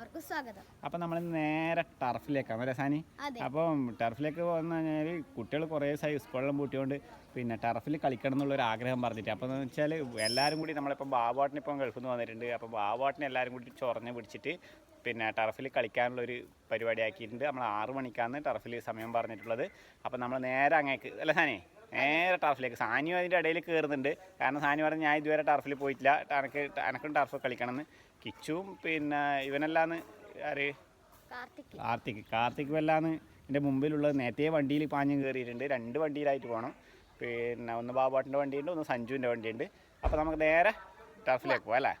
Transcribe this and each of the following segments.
എല്ലാവർക്കും സ്വാഗതം. അപ്പം നമ്മൾ നേരെ ടർഫിലേക്കാണ് അല്ലേ സാനി. അപ്പം ടർഫിലേക്ക് വന്നു കഴിഞ്ഞാൽ കുട്ടികൾ കുറേ ദിവസമായി സ്കൂളിലും പൂട്ടിയോണ്ട് പിന്നെ ടർഫിൽ കളിക്കണം എന്നുള്ള ഒരു ആഗ്രഹം പറഞ്ഞിട്ട്. അപ്പോൾ എന്ന് വെച്ചാൽ എല്ലാവരും കൂടി നമ്മളിപ്പം ബാബുവാട്ടിന് ഇപ്പം ഗൾഫിൽ നിന്ന് വന്നിട്ടുണ്ട്. അപ്പോൾ ബാബുവാട്ടിനെ എല്ലാവരും കൂടി ചൊറഞ്ഞ് പിടിച്ചിട്ട് പിന്നെ ടർഫിൽ കളിക്കാനുള്ള ഒരു പരിപാടി ആക്കിയിട്ടുണ്ട് നമ്മൾ ആറ് മണിക്കാണ് ടർഫിൽ സമയം പറഞ്ഞിട്ടുള്ളത്. അപ്പോൾ നമ്മൾ നേരെ അങ്ങേക്ക് അല്ല സാനി? നേരെ ടർഫിലേക്ക് സാനിയും അതിന്റെ ഇടയിൽ കയറുന്നുണ്ട് കാരണം സാനി പറഞ്ഞ് ഞാൻ ഇതുവരെ ടർഫിൽ പോയിട്ടില്ല. എനിക്ക് എനക്കും ടർഫ് കളിക്കണമെന്ന്. കിച്ചും പിന്നെ ഇവനെല്ലാന്ന് ആര്? കാർത്തിക്. കാർത്തിക്. കാർത്തിക് വല്ലാന്ന് എന്റെ മുമ്പിലുള്ളത് നേരത്തെ വണ്ടിയിൽ പാഞ്ഞ് കയറിയിട്ടുണ്ട് രണ്ട് വണ്ടിയിലായിട്ട് പോകണം പിന്നെ ഒന്ന് ബാബാട്ടിന്റെ വണ്ടിയുണ്ട് ഒന്ന് സഞ്ജുവിന്റെ വണ്ടിയുണ്ട്. അപ്പോൾ നമുക്ക് നേരെ ടർഫിലേക്ക് പോകാം അല്ലേ?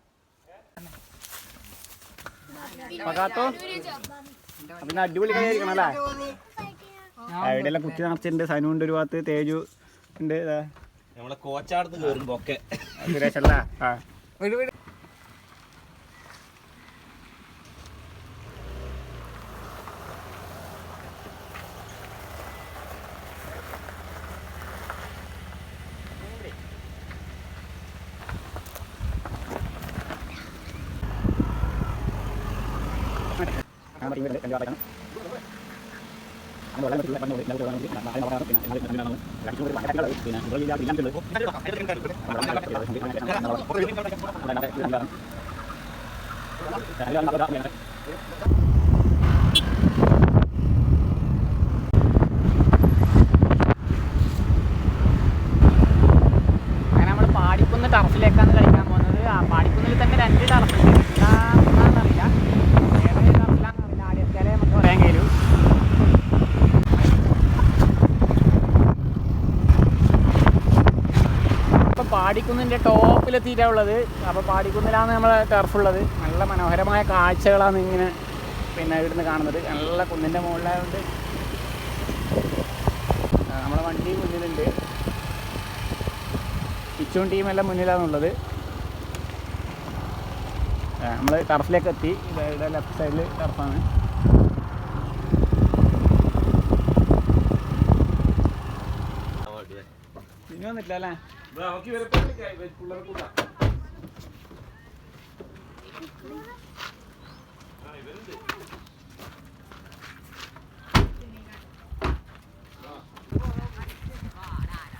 അടിപൊളി കളിയായിരിക്കണം അല്ലേ? എവിടെയെല്ലാം കുത്തി നിറച്ചിട്ടുണ്ട് സനുണ്ട് ഒരു ഭാഗത്ത് തേജു ഉണ്ട്. നമ്മളെ കോച്ചാടത്ത് കയറുമ്പോ ഒക്കെ. സുരേഷ് അല്ല ആ ഞാൻ പറയുന്നത് രണ്ട് വാർത്തയാണ് നമ്മൾ വെള്ളം വെച്ചില്ല പണ്ട് നാളെ പറയാറ് പിന്നെ നാളെ പിന്നെ നാളെ ഭയങ്കര പിന്നെ ഇവിടെ ഇല്ലാത്ത ഇല്ലാത്തുള്ളത് അങ്ങനെ നമ്മൾ പാടിക്കുന്ന് ടർഫിലേക്കാണ് കളിക്കാൻ പോകുന്നത് ആ പാടിക്കുന്നിൽ തന്നെ രണ്ട് ടർഫുണ്ട് എന്താണെന്നറിയില്ല ഏതൊരു ടർഫിലാണെന്നറിയില്ല ആദ്യം എത്തിയാലേ നമുക്ക് പറയാൻ കഴിയൂ ഇപ്പം പാടിക്കുന്നിന്റെ ടോപ്പിലെത്തിയിട്ടാണ് ഉള്ളത്. അപ്പോൾ പാടിക്കുന്നിലാണ് നമ്മളെ ടർഫുള്ളത് നല്ല മനോഹരമായ കാഴ്ചകളാണ് ഇങ്ങനെ പിന്നെ ഇവിടുന്ന് കാണുന്നത്. നല്ല കുന്നിന്റെ മുകളിലായതുകൊണ്ട് നമ്മൾ വണ്ടി മുന്നിലുണ്ട്. കിച്ചും ടീമെല്ലാം മുന്നിലാണുള്ളത്. നമ്മൾ ടർഫിലേക്ക് എത്തി. ഇവിടെ ലെഫ്റ്റ് സൈഡിൽ ടർഫാണ് ഇനി വന്നിട്ടില്ല അല്ലേ?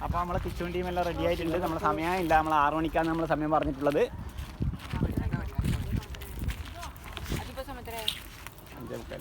അപ്പോൾ നമ്മളെ കിച്ചൂൺ ടീം എല്ലാം റെഡി ആയിട്ടുണ്ട്. നമ്മളെ സമയമില്ല നമ്മൾ ആറു മണിക്കാണ് നമ്മൾ സമയം പറഞ്ഞിട്ടുള്ളത്. അഞ്ചേ മുക്കാൽ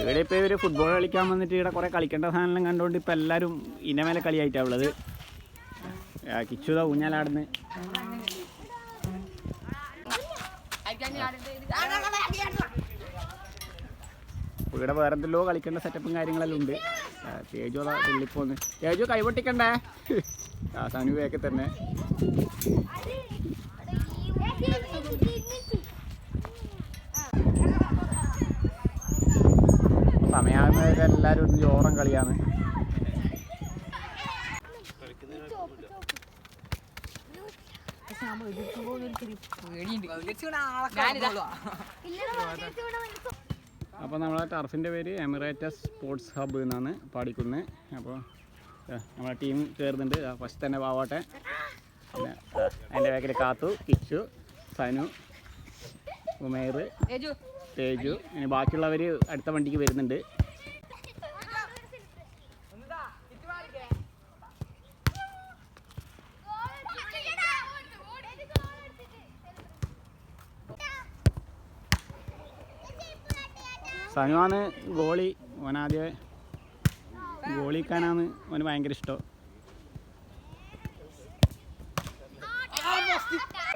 ഇവിടെ ഇപ്പോൾ ഇവർ ഫുട്ബോൾ കളിക്കാൻ വന്നിട്ട് ഇവിടെ കുറേ കളിക്കേണ്ട സാധനം കണ്ടുകൊണ്ട് ഇപ്പോൾ എല്ലാവരും ഇനമേലെ കളിയായിട്ടാണ് ഉള്ളത്. കിച്ചുതാ ഊഞ്ഞാലാടുന്ന്. ഇവിടെ വേറെന്തല്ലോ കളിക്കേണ്ട സെറ്റപ്പും കാര്യങ്ങളെല്ലാം ഉണ്ട്. തേജോ തുള്ളിപ്പോന്ന് തേജു കൈപൊട്ടിക്കണ്ടേ ആ സനു വേക്കെ തന്നെ സമയാകുന്നവരെ എല്ലാവരും ജോറം കളിയാണ്. അപ്പോൾ നമ്മളെ ടർഫിന്റെ പേര് എമിറേറ്റസ് സ്പോർട്സ് ഹബ്ബ് എന്നാണ് പാടിക്കുന്നത് അപ്പോൾ നമ്മളെ ടീം കയറുന്നുണ്ട് ഫസ്റ്റ് തന്നെ പാവാട്ടെ പിന്നെ അതിന്റെ ബാക്കിൽ കാത്തു കിച്ചു സനു ഉമേർ തേജു. ഇനി ബാക്കിയുള്ളവർ അടുത്ത വണ്ടിക്ക് വരുന്നുണ്ട്. സനുവാണ് ഗോളി. ഓനാദ്യം ഗോളിക്കാനാണ് അവന് ഭയങ്കര ഇഷ്ടം.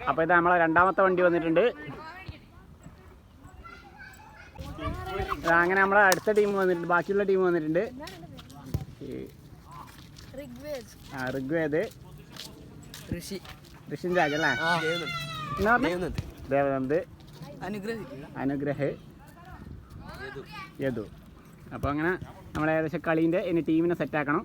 അപ്പോൾ ഇത് നമ്മളെ രണ്ടാമത്തെ വണ്ടി വന്നിട്ടുണ്ട്. അങ്ങനെ നമ്മളെ അടുത്ത ടീം വന്നിട്ടുണ്ട്. ബാക്കിയുള്ള ടീം വന്നിട്ടുണ്ട്. ഋഗ്വേദ് ആ, ഋഗ്വേദ്. ഋഷി. ഋഷിൻ രാജ് അല്ലേ? ദേവനന്ദ് അനുഗ്രഹിക്കുക. അനുഗ്രഹ്. യദു. അപ്പോൾ അങ്ങനെ നമ്മൾ ഏകദേശം കളീന്റെ ഇനി ടീമിനെ സെറ്റാക്കണം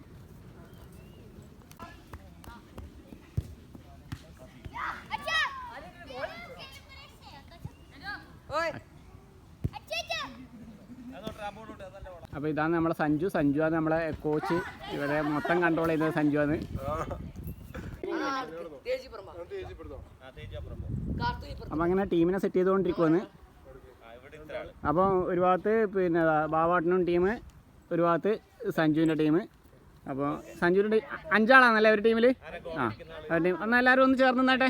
അപ്പോൾ ഇതാണ് നമ്മളെ സഞ്ജു. സഞ്ജു ആണ് നമ്മളെ കോച്ച് ഇവരെ മൊത്തം കൺട്രോൾ ചെയ്യുന്നത് സഞ്ജു ആണ്. അപ്പൊ അങ്ങനെ ടീമിനെ സെറ്റ് ചെയ്തുകൊണ്ടിരിക്കുവാണ്. അപ്പോൾ ഒരു ഭാഗത്ത് പിന്നെ ബാവാട്ടനും ടീം ഒരു ഭാഗത്ത് സഞ്ജുവിന്റെ ടീം. അപ്പോൾ സഞ്ജുവിന്റെ അഞ്ചാളാണല്ലേ ഒരു ടീമിൽ ആ ഒരു ടീം. എന്നാൽ എല്ലാവരും ഒന്ന് ചേർന്ന് നിന്നാട്ടെ.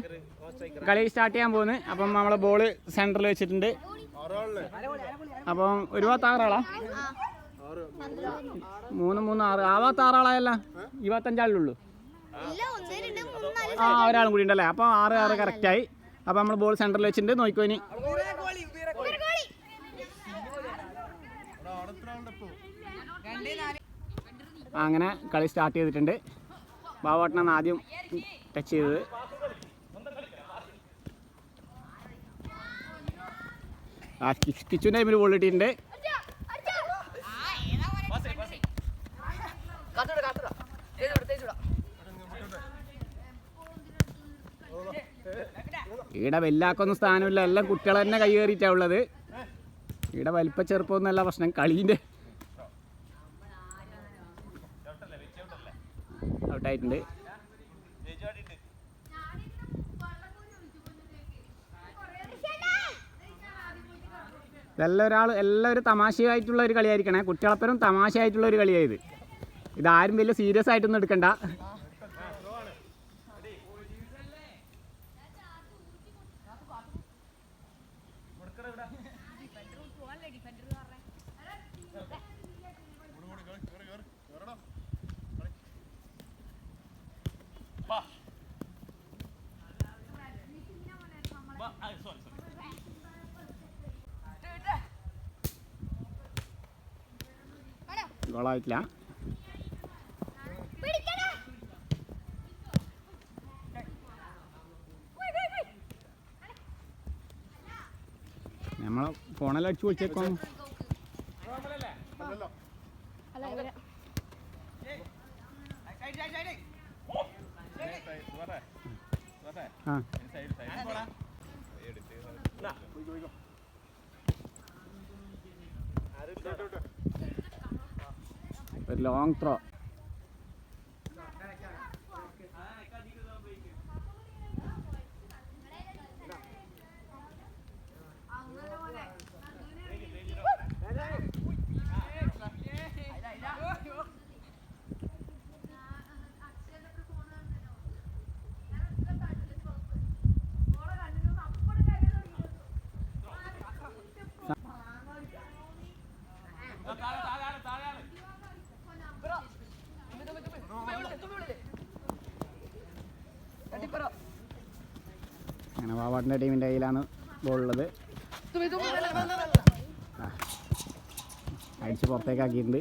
കളി സ്റ്റാർട്ട് ചെയ്യാൻ പോകുന്നു അപ്പം നമ്മളെ ബോൾ സെന്ററിൽ വെച്ചിട്ടുണ്ട്. അപ്പം ഒരു ഭാഗത്ത് ആറാളാ? മൂന്ന് മൂന്ന് ആറ്. ആ ഭാഗത്ത് ആറാളായല്ല. ഈ ഭാഗത്ത് അഞ്ചാളിലുള്ളൂ ആ ഒരാളും കൂടി ഉണ്ടല്ലേ? അപ്പോൾ ആറ് ആറ് കറക്റ്റായി അപ്പോൾ നമ്മൾ ബോൾ സെന്ററിൽ വെച്ചിട്ടുണ്ട്. നോക്കിക്കോ ഒരു ഗോളി അങ്ങനെ കളി സ്റ്റാർട്ട് ചെയ്തിട്ടുണ്ട്. ബാബോട്ടനാണ് ആദ്യം ടച്ച് ചെയ്തത്. ആ കിച്ച് കിച്ചു ടൈമിൽ ബോൾ കിട്ടിയിട്ടുണ്ട്. ഈടെ വല്ലാക്കൊന്നും സ്ഥാനമില്ല. എല്ലാം കുട്ടികൾ തന്നെ കൈ കയറിയിട്ടാണ് ഉള്ളത്. ഈടെ വലിപ്പ എന്നല്ല പ്രശ്നം. കളീന്റെ ഔട്ടായിട്ടുണ്ട്. ഇതെല്ലാം ഒരാൾ എല്ലാം ഒരു തമാശയായിട്ടുള്ള ഒരു കളിയായിരിക്കണേ. കുട്ടികളപ്പരും തമാശയായിട്ടുള്ള ഒരു കളിയായത് ഇതാരും വലിയ സീരിയസ് ആയിട്ടൊന്നും എടുക്കണ്ട. ഗോളായിട്ടില്ല. നമ്മളെ ഫോണെല്ലാം അടിച്ചു പൊളിച്ചേക്കോ അല്ല ഇവരെ ആ ഒരു ലോങ് വാവാട്ടിന്റെ ടീമിന്റെ കയ്യിലാണ് ബോളുള്ളത് ഉള്ളത് ആ. അടിച്ച് പുറത്തേക്കാക്കിയിട്ടുണ്ട്.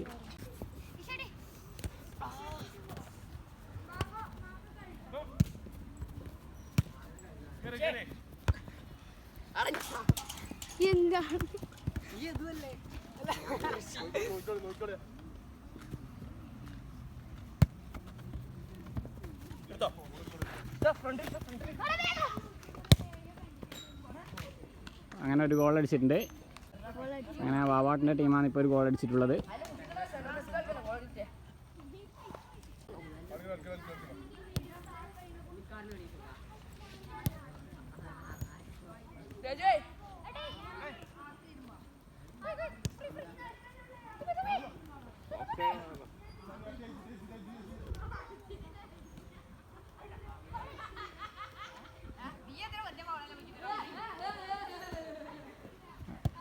എന്താണ് അങ്ങനെ ഒരു ഗോൾ അടിച്ചിട്ടുണ്ട്. അങ്ങനെ വാവാട്ടിന്റെ ടീമാണ് ഇപ്പോൾ ഒരു ഗോൾ അടിച്ചിട്ടുള്ളത്.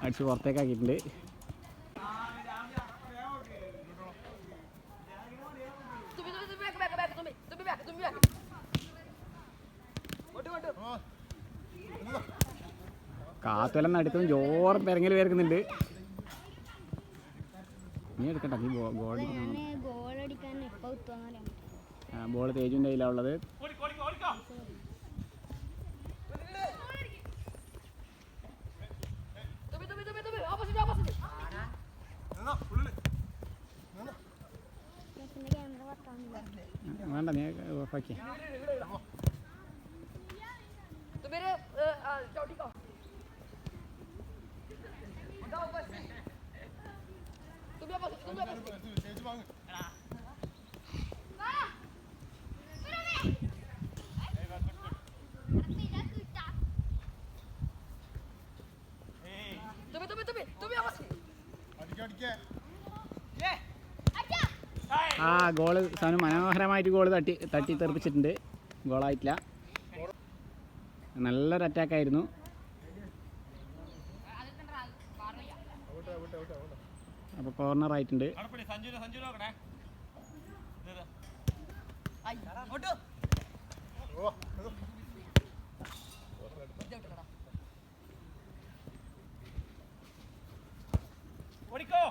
അടിച്ച് പുറത്തേക്കാക്കിയിട്ടുണ്ട്. കാത്തുവെല്ലാം നടുത്തും ജോറും പെരങ്ങൽ പേർക്കുന്നുണ്ട്. നീ എടുക്കണ്ട നീ ഗോൾ ഗോൾ തേജുവിന്റെ കയ്യിലാണ് ഉള്ളത്. വേണ്ട നീ ഓഫാക്കി തുമ്പി ചവിട്ടിക്കോ തുമ്പി ഓപ്പോസിറ്റ് തുമ്പി ഓപ്പോസിറ്റ് തുമ്പി തുമ്പി തുമ്പി തുമ്പി ഓപ്പോസിറ്റ് ആ ഗോൾ സാധനം മനോഹരമായിട്ട് ഗോൾ തട്ടി തട്ടി തെറിപ്പിച്ചിട്ടുണ്ട്. ഗോളായിട്ടില്ല. നല്ലൊരു അറ്റാക്കായിരുന്നു അപ്പോൾ കോർണർ ആയിട്ടുണ്ട്. ഓടിക്കോ.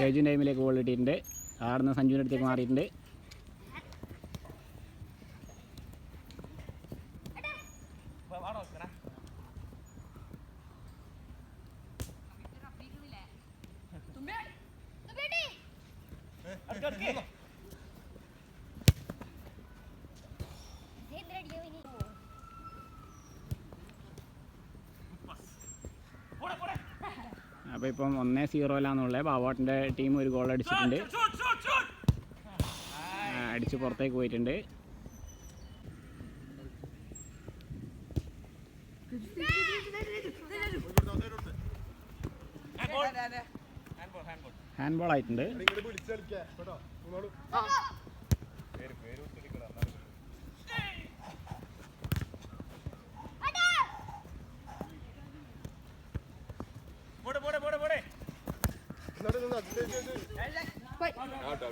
തേജു ടൈമിലേക്ക് ഗോൾ ഇട്ടിട്ടുണ്ട്. ആടുന്ന സഞ്ജുവിന്റെ അടുത്തേക്ക് മാറിയിട്ടുണ്ട്. അപ്പോൾ ഇപ്പം ഒന്നേ സീറോയിലാണെന്നുള്ളത് ബാബോട്ടിന്റെ ടീം ഒരു ഗോൾ അടിച്ചിട്ടുണ്ട്. അടിച്ച് പുറത്തേക്ക് പോയിട്ടുണ്ട്. ഹാൻഡ് ബോൾ ആയിട്ടുണ്ട്. ഔട്ട്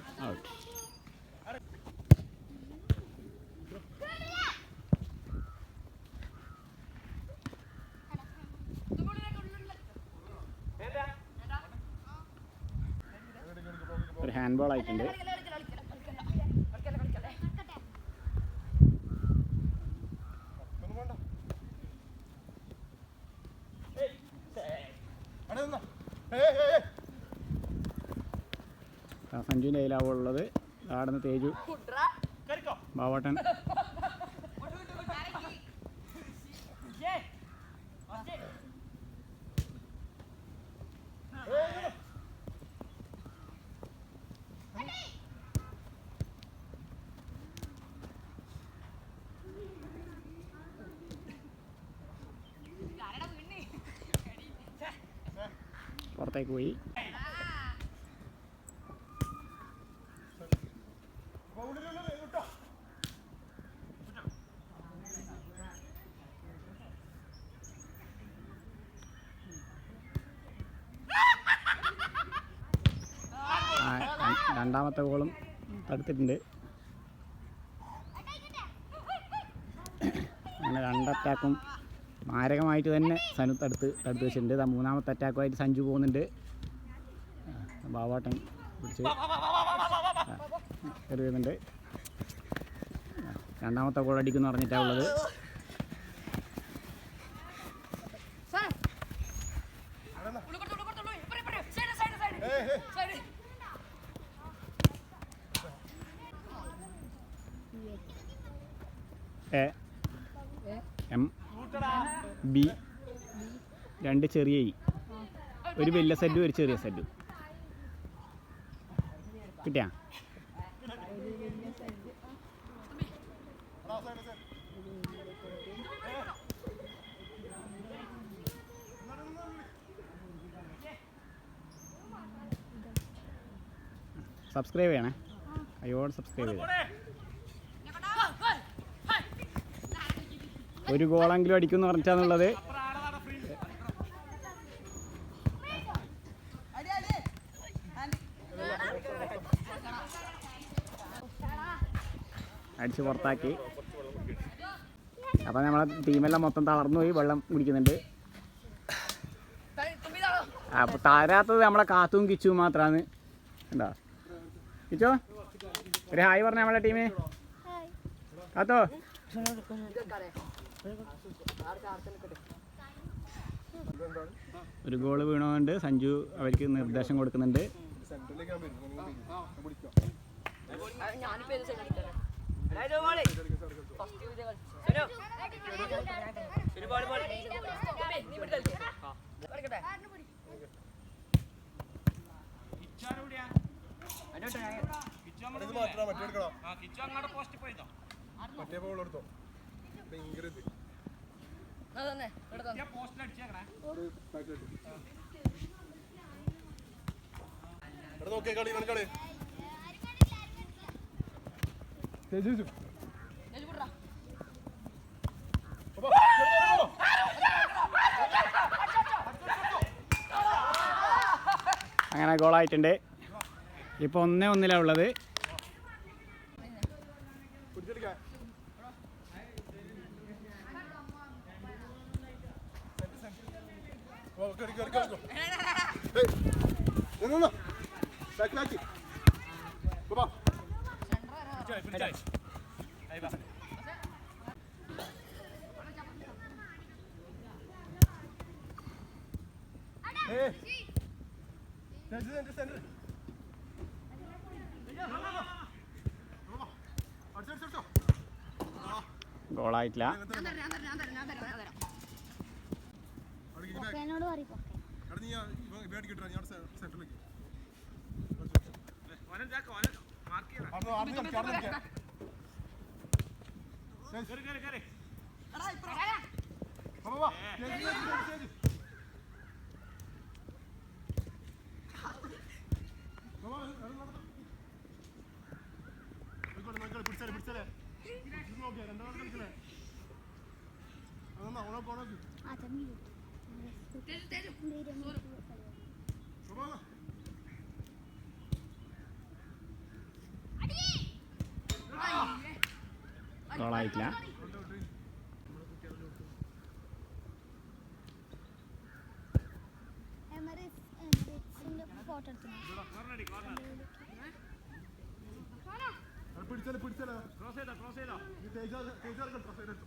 ഒരു ഹാൻഡ് ബോൾ ആയിട്ടുണ്ട്. ആ, സഞ്ജുവിന്റെ കയ്യിലാവും ഉള്ളത് ആടുന്ന് തേജു ബാവട്ടൻ. പുറത്തേക്ക് പോയി ആ, ര- രണ്ടാമത്തെ ഗോളും തടുത്തിട്ടുണ്ട്. അങ്ങനെ രണ്ട് അറ്റാക്കും മാരകമായിട്ട് തന്നെ സനു തടുത്ത് തടുത്ത് വെച്ചിട്ടുണ്ട്. മൂന്നാമത്തെ അറ്റാക്കുമായിട്ട് സഞ്ജു പോകുന്നുണ്ട്. ബാബാട്ടൻ പിടിച്ച് എറിയുന്നുണ്ട് രണ്ടാമത്തെ ഗോൾ അടിക്കുന്നു പറഞ്ഞിട്ടാണ് ഉള്ളത്. ബി രണ്ട് ചെറിയ ഇ ഒരു വലിയ സെറ്റും ഒരു ചെറിയ സെറ്റും കിട്ടിയാ? സബ്സ്ക്രൈബ് ചെയ്യണേ. അയ്യോട് സബ്സ്ക്രൈബ് ചെയ്തേ ഒരു ഗോളെങ്കിലും അടിക്കുമെന്ന് പറഞ്ഞിട്ടാന്നുള്ളത് അടിച്ച് പുറത്താക്കി. അപ്പം നമ്മളെ ടീമെല്ലാം മൊത്തം തളർന്നു പോയി വെള്ളം കുടിക്കുന്നുണ്ട്. അപ്പോൾ താരാത്തത് നമ്മളെ കാത്തും കിച്ചും മാത്രമാണ് എന്താ കിച്ചോ ഒരു ഹായ് പറഞ്ഞ നമ്മളെ ടീമേ കാത്തോ? ഒരു ഗോൾ വീണുകൊണ്ട് സഞ്ജു അവർക്ക് നിർദ്ദേശം കൊടുക്കുന്നുണ്ട്. ഞാനിപ്പോ അങ്ങോട്ട് പോസ്റ്റ് പോയിട്ടോ മാറ്റാ ബോൾ എടുത്തോ? അതന്നെ നോക്കിയേ കളി കളി. അങ്ങനെ ഗോളായിട്ടുണ്ട് ഇപ്പോൾ ഒന്നേ ഒന്നിലാണ് ഉള്ളത് പിടിച്ചെടുക്കാൻ ഓ കേറി കേറി കേറി ഏയ് നിന്നോ നിന്നോ ബാക്ക് ബാക്ക് ബാ ഏയ് സെന്റർ സെന്റർ സെന്റർ അടിച്ചടിച്ചോ ഗോളായിട്ടില്ല പൊക്കേനോട് പറയും പൊക്കെ എടാ നീ ഇവൻ വേടി കിട്ടാ ഞാൻ സെന്ററിലേക്ക് അവിടെ അവിടെ കളിക്കാം അവിടെ കളിക്കാം വാ. വാ, വാ, എടാ, നടന്നോ. നോക്കിക്കോളെ, നോക്കിക്കോളെ, പിടിച്ചാലേ, പിടിച്ചാലേ. ഇത് നോക്കിയേ, രണ്ടാമത് കളിക്കലേ. വാ, വാ, വാ. ഗോളായിട്ടില്ല എമറിറ്റ്സ് എമറിറ്റ്സിന്റെ ഫോട്ടോ എടുത്തു എടാ, പിടിച്ചാലേ, പിടിച്ചാലേ. നീ തേജാ- തേജാ എടുക്കാം, ട്രോഫി എടുത്തോ.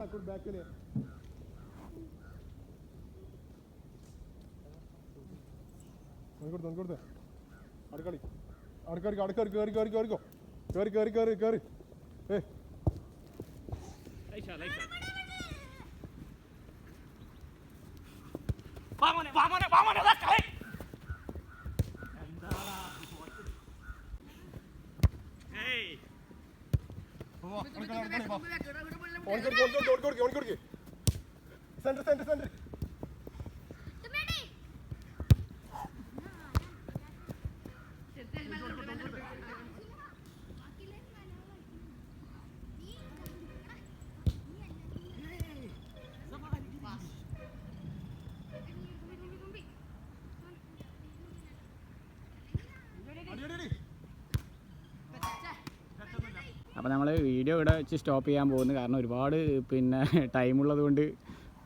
ആ, ആ. ആ, ആ, മെല്ലെടാ. വെച്ചെടുക്കടാ. ഇങ്ങോട്ട് ഇങ്ങോട്ട് പോ. ആ, പൊസിഷൻ കളിക്കാൻ. ആ, good back ൽ. നോക്കിക്കൊടുത്ത്, നോക്കിക്കൊടുത്ത്. കളി. കേറി, കേറി, കേറി, കേറി, കേറി, കേറി, കേറി, കേറി. ഏയ് വാമോനെ വാമോനെ വാമോനെ കളി പോ, പോ, അവിടെ കളി, അവിടെ കളി, പോ. ഓൺ ഓണിക്കൊടുക്ക്, ഓണിക്കൊടുക്ക്. സെന്റർ സെന്റർ സെന്റർ അടി അടി അടി അപ്പോൾ നമ്മൾ വീഡിയോ ഇവിടെ വെച്ച് സ്റ്റോപ്പ് ചെയ്യാൻ പോകുന്നു കാരണം ഒരുപാട് പിന്നെ ടൈം ഉള്ളത് കൊണ്ട്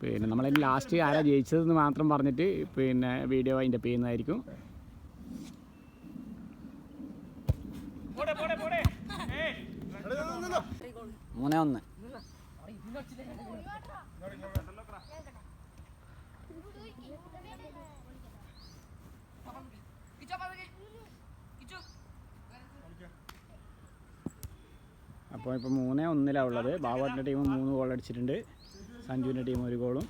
പിന്നെ നമ്മളെ ലാസ്റ്റ് ആരാ ജയിച്ചതെന്ന് മാത്രം പറഞ്ഞിട്ട് പിന്നെ വീഡിയോ അതിന്റെ ചെയ്യുന്നതായിരിക്കും. മൂന്നേ ഒന്ന് അപ്പോൾ ഇപ്പോൾ മൂന്നേ ഒന്നിലാണ് ഉള്ളത്. ബാബുവിന്റെ ടീം മൂന്ന് ഗോൾ അടിച്ചിട്ടുണ്ട്. സഞ്ജുവിന്റെ ടീം ഒരു ഗോളും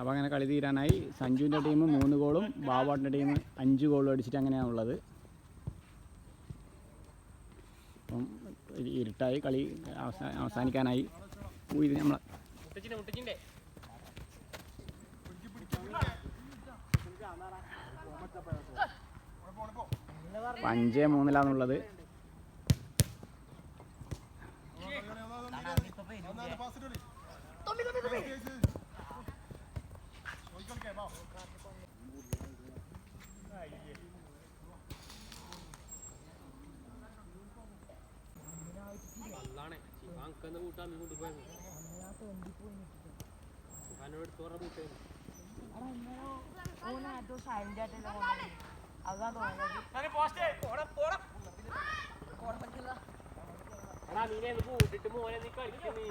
അപ്പോൾ അങ്ങനെ കളി തീരാനായി. സഞ്ജുവിന്റെ ടീം മൂന്ന് ഗോളും ബാബാട്ടിന്റെ ടീം അഞ്ച് ഗോളും അടിച്ചിട്ട് അങ്ങനെയാണുള്ളത് അപ്പം ഇരുട്ടായി കളി അവസാ- അവസാനിക്കാനായി. ഇത് നമ്മൾ അഞ്ച് മൂന്നിലാണുള്ളത് Tommy, Tommy, അല്ലാണ് അങ്കന്ന് കൂട്ടാൻ നീ കൊണ്ടുപോയത് എടുത്ത് പറഞ്ഞ കൂട്ടായിരുന്നു എടാ നീനെ ഒന്ന് കൂട്ടിട്ട് മോനെ നീ കളിക്കുന്നേ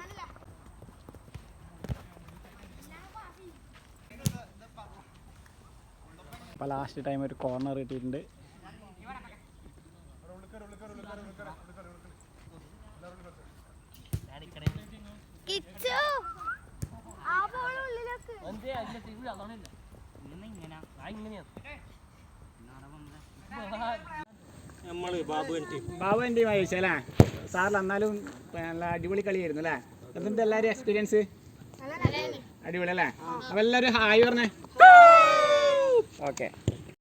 അപ്പോൾ ലാസ്റ്റ് ടൈം ഒരു കോർണർ കിട്ടിയിട്ടുണ്ട് ബാബു എന്റെ അല്ലേ? സാറിൽ എന്നാലും നല്ല അടിപൊളി കളിയായിരുന്നു അല്ലേ? എന്തെല്ലാരും എല്ലാവരും എക്സ്പീരിയൻസ് അടിപൊളി അല്ലേ? അപ്പൊ എല്ലാവരും ഹായ് പറഞ്ഞേ. ഓക്കെ